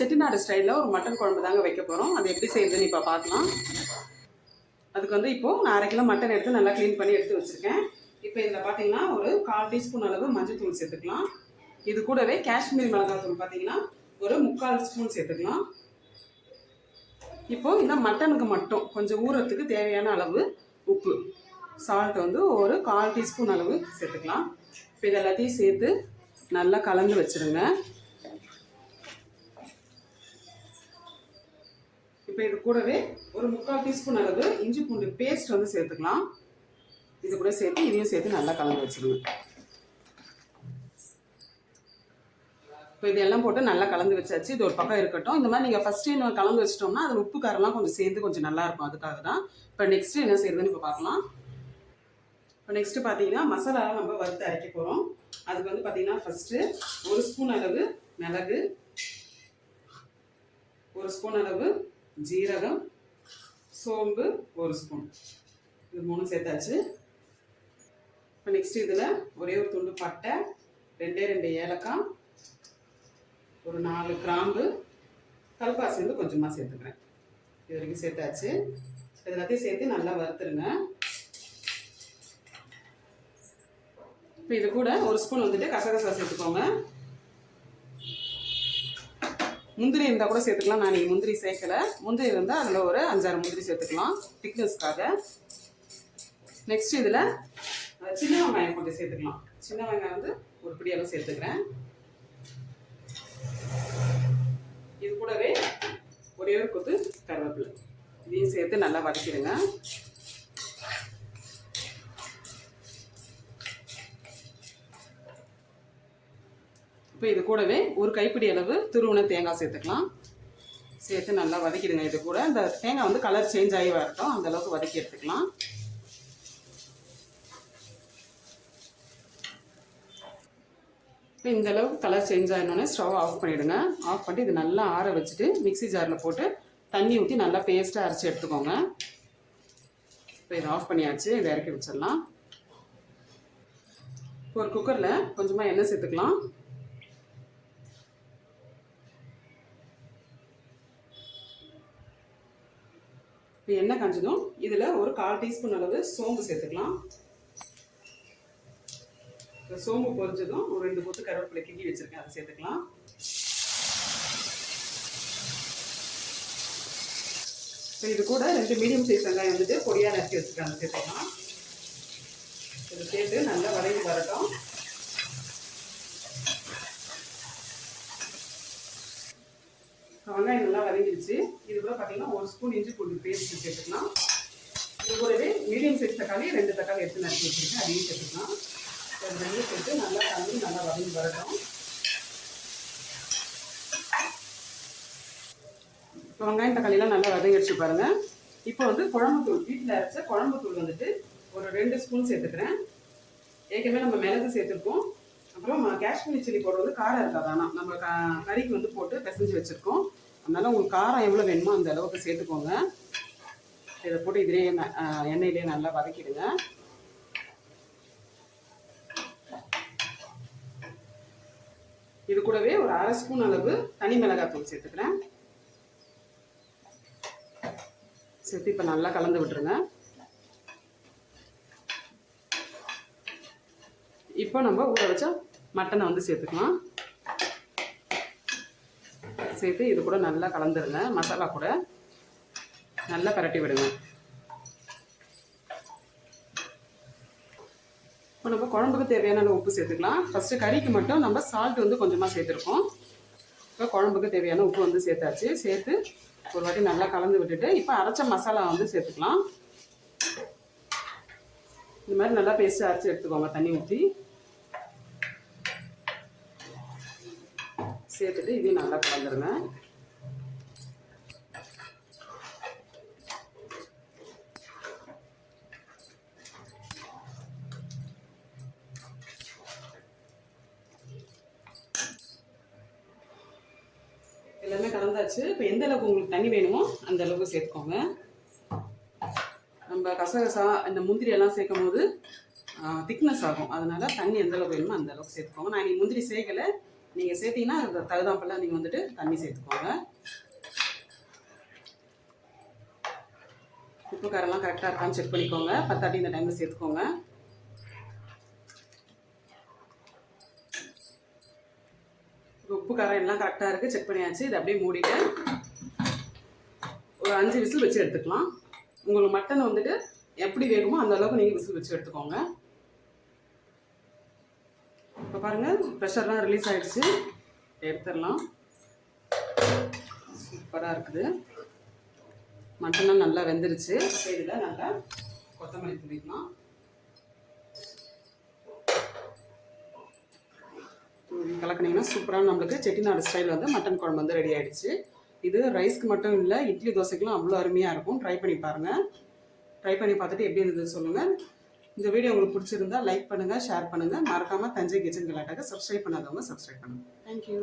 செட்டிநாடு ஸ்டைலில் ஒரு மட்டன் குழம்பு தாங்க வைக்க போகிறோம் அது எப்படி செய்யுதுன்னு இப்போ பார்க்கலாம். அதுக்கு வந்து இப்போது நான் அரை கிலோ மட்டன் எடுத்து நல்லா க்ளீன் பண்ணி எடுத்து வச்சுருக்கேன். இப்போ இதில் பார்த்தீங்கன்னா ஒரு கால் டீஸ்பூன் அளவு மஞ்சள் தூள் சேர்த்துக்கலாம். இது கூடவே காஷ்மீர் மிளகாய் தூள் பார்த்தீங்கன்னா ஒரு முக்கால் ஸ்பூன் சேர்த்துக்கலாம். இப்போ இந்த மட்டனுக்கு மட்டும் கொஞ்சம் ஊறத்துக்கு தேவையான அளவு உப்பு சால்ட் வந்து ஒரு கால் டீஸ்பூன் அளவு சேர்த்துக்கலாம். இப்போ இது எல்லாத்தையும் சேர்த்து நல்லா கலந்து வச்சுருங்க. இப்போ இது கூடவே ஒரு முக்கால் டீஸ்பூன் அளவு இஞ்சி பூண்டு பேஸ்ட் வந்து சேர்த்துக்கலாம். இது கூட சேர்த்து இதையும் சேர்த்து நல்லா கலந்து வச்சுருங்க இப்போ இதெல்லாம் போட்டு நல்லா கலந்து வச்சாச்சு. இது ஒரு பக்கம் இருக்கட்டும். இந்த மாதிரி நீங்கள் ஃபஸ்ட்டு என்ன கலந்து வச்சிட்டோம்னா அதில் உப்பு காரெல்லாம் கொஞ்சம் சேர்ந்து கொஞ்சம் நல்லா இருக்கும். அதுக்காக தான். இப்போ நெக்ஸ்ட்டு என்ன செய்யுதுன்னு இப்போ பார்க்கலாம். இப்போ நெக்ஸ்ட்டு பார்த்தீங்கன்னா மசாலாலாம் நம்ம வறுத்து அரைக்க போகிறோம் அதுக்கு வந்து பார்த்தீங்கன்னா ஃபஸ்ட்டு ஒரு ஸ்பூன் அளவு மிளகு ஒரு ஸ்பூன் அளவு ஜீரகம் சோம்பு ஒரு ஸ்பூன். இது மூணு சேர்த்தாச்சு. இப்போ நெக்ஸ்ட் இதில் ஒரே ஒரு துண்டு பட்டை ரெண்டே ரெண்டு ஏலக்காய் ஒரு நாலு கிராம்பு. கல்பாசி வந்து கொஞ்சமாக சேர்த்துக்கிறேன். இது வரைக்கும் சேர்த்தாச்சு. இது எல்லாத்தையும் சேர்த்து நல்லா வறுத்துருங்க. இப்போ இது கூட ஒரு ஸ்பூன் வந்துட்டு கசகசா சேர்த்துக்கோங்க. முந்திரி இருந்தால் கூட சேர்த்துக்கலாம். நான் நீங்கள் முந்திரி சேர்க்கலை. முந்திரி இருந்தால் அதில் ஒரு அஞ்சாறு முந்திரி சேர்த்துக்கலாம். திக்னஸ்க்காக நெக்ஸ்ட் இதில் சின்ன வெங்காயம் கொஞ்சம் சேர்த்துக்கலாம். சின்ன வெங்காயம் வந்து ஒரு பிடியளவு சேர்த்துக்கிறேன். இது கூடவே ஒரே ஒரு கொத்து கருவேப்பிலை. இதையும் சேர்த்து நல்லா வதக்கிடுங்க. இப்போ இது கூடவே ஒரு கைப்பிடி அளவு துருவன தேங்காய் சேர்த்துக்கலாம். சேர்த்து நல்லா வதக்கிடுங்க இது கூட. இந்த தேங்காய் வந்து கலர் சேஞ்ச் ஆகி வரட்டும். அந்த அளவுக்கு வதக்கி எடுத்துக்கலாம். இப்போ இந்த அளவுக்கு கலர் சேஞ்ச் ஆகினோடனே ஸ்டவ் ஆஃப் பண்ணிவிடுங்க ஆஃப் பண்ணிட்டு இது நல்லா ஆற வச்சுட்டு மிக்ஸி ஜாரில் போட்டு தண்ணி ஊற்றி நல்லா பேஸ்ட்டாக அரைச்சி எடுத்துக்கோங்க. இப்போ இதை ஆஃப் பண்ணியாச்சு. இதை இறக்கி வச்சிடலாம். இப்போ ஒரு குக்கரில் கொஞ்சமாக எண்ணெய் சேர்த்துக்கலாம். இப்போ எண்ணெய் காஞ்சதும் இதில் ஒரு கால் டீஸ்பூன் அளவு சோம்பு சேர்த்துக்கலாம். சோம்பு பொறிஞ்சதும் ஒரு ரெண்டு கொத்து கருவேப்பிலை கிண்டி வச்சுருக்கேன் அதை சேர்த்துக்கலாம். இப்போ இது கூட ரெண்டு மீடியம் சைஸ் வெங்காயம் வந்துட்டு பொடியாக நறுக்கி வச்சுருக்கேன் அதை சேர்த்துக்கலாம். இதை சேர்த்து நல்லா வதங்கி வரட்டும். வெங்காயம் நல்லா வதங்கிடுச்சு. இது கூட பார்த்தீங்கன்னா ஒரு ஸ்பூன் இஞ்சி பூண்டு பேஸ்ட் சேர்த்துக்கலாம். இது கூடவே மீடியம் சைஸ் தக்காளி ரெண்டு தக்காளி எடுத்து நறுக்கி வச்சுருக்கேன். அதையும் சேர்த்துக்கலாம். இது சேர்த்து நல்லா கலந்து நல்லா வதங்கி வரட்டும். இப்போ வெங்காயம் தக்காளிலாம் நல்லா வதங்கிடுச்சு பாருங்கள் இப்போ வந்து குழம்புத்தூள் வீட்டில் அரைச்ச குழம்புத்தூள் வந்துட்டு ஒரு ரெண்டு ஸ்பூன் சேர்த்துக்கிறேன். ஏற்கனவே நம்ம மிளகு சேர்த்துருக்கோம். அப்புறம் காஷ்மீரி சில்லி போடுறது காரம் இருக்காது. ஆனால் நம்ம க கறிக்கு வந்து போட்டு பிசைஞ்சு வச்சுருக்கோம். அதனால உங்களுக்கு காரம் எவ்வளோ வேணுமோ அந்த அளவுக்கு சேர்த்துக்கோங்க. இதை போட்டு இதிலே எண்ணெயிலே நல்லா வதக்கிடுங்க. இது கூடவே ஒரு அரை ஸ்பூன் அளவு தனி மிளகாய் தூள் சேர்த்துக்கிறேன். சேர்த்து இப்போ நல்லா கலந்து விட்டுருங்க. இப்போ நம்ம ஊற வச்ச மட்டனை வந்து சேர்த்துக்கலாம். சேர்த்து இது கூட நல்லா கலந்துருங்க. மசாலா கூட நல்லா பரட்டி விடுங்க. இப்போ நம்ம குழம்புக்கு தேவையான உப்பு சேர்த்துக்கலாம். ஃபஸ்ட்டு கறிக்கு மட்டும் நம்ம சால்ட் வந்து கொஞ்சமாக சேர்த்துருக்கோம். இப்போ குழம்புக்கு தேவையான உப்பு வந்து சேர்த்தாச்சு. சேர்த்து ஒரு வாட்டி நல்லா கலந்து விட்டுட்டு இப்போ அரைச்ச மசாலா வந்து சேர்த்துக்கலாம். இந்த மாதிரி நல்லா பேஸ்ட்டு அரைச்சி எடுத்துக்கோங்க தண்ணி ஊற்றி சேர்த்துட்டு இதையும் நல்லா கலந்துருங்க. எல்லாமே கலந்தாச்சு. இப்போ எந்த அளவுக்கு உங்களுக்கு தண்ணி வேணுமோ அந்த அளவுக்கு சேர்த்துக்கோங்க. நம்ம கசகசா இந்த முந்திரி எல்லாம் சேர்க்கும் போது திக்னஸ் ஆகும். அதனால தண்ணி எந்த அளவுக்கு வேணுமோ அந்த அளவுக்கு சேர்த்துக்கோங்க. நான் இன்னைக்கு முந்திரி சேர்க்கலை. நீங்கள் சேர்த்தீங்கன்னா அது தகுதாம்பெல்லாம் நீங்கள் வந்துட்டு தண்ணி சேர்த்துக்கோங்க. உப்பு காரெல்லாம் கரெக்டாக இருக்கான்னு செக் பண்ணிக்கோங்க. பத்தாட்டி இந்த டைமில் சேர்த்துக்கோங்க. உப்பு காரம் எல்லாம் கரெக்டாக இருக்குது செக் பண்ணியாச்சு. இதை அப்படியே மூடிட்டு ஒரு அஞ்சு விசில் வச்சு எடுத்துக்கலாம். உங்களுக்கு மட்டன் வந்துட்டு எப்படி வேகுமோ அந்த அளவுக்கு நீங்கள் விசில் வச்சு எடுத்துக்கோங்க. இப்போ பாருங்கள் ப்ரெஷர்லாம் ரிலீஸ் ஆகிடுச்சு எடுத்துடலாம். சூப்பராக இருக்குது. மட்டன்லாம் நல்லா வெந்துருச்சு. இதில் நல்லா கொத்தமல்லி தூவிக்கலாம். தூவி கலக்குனீங்கன்னா சூப்பராக நம்மளுக்கு செட்டிநாடு ஸ்டைல் வந்து மட்டன் குழம்பு வந்து ரெடி ஆகிடுச்சு இது ரைஸ்க்கு மட்டும் இல்லை இட்லி தோசைக்கெலாம் அவ்வளோ அருமையாக இருக்கும். ட்ரை பண்ணி பாருங்கள் ட்ரை பண்ணி பார்த்துட்டு எப்படி இருந்தது சொல்லுங்கள் இந்த வீடியோ உங்களுக்கு பிடிச்சிருந்தா லைக் பண்ணுங்கள் ஷேர் பண்ணுங்கள் மறக்காமல் தஞ்சை கிச்சன் கலாட்டாக சப்ஸ்கிரைப் பண்ணாதவங்க சப்ஸ்கிரைப் பண்ணுங்கள் தேங்க்யூ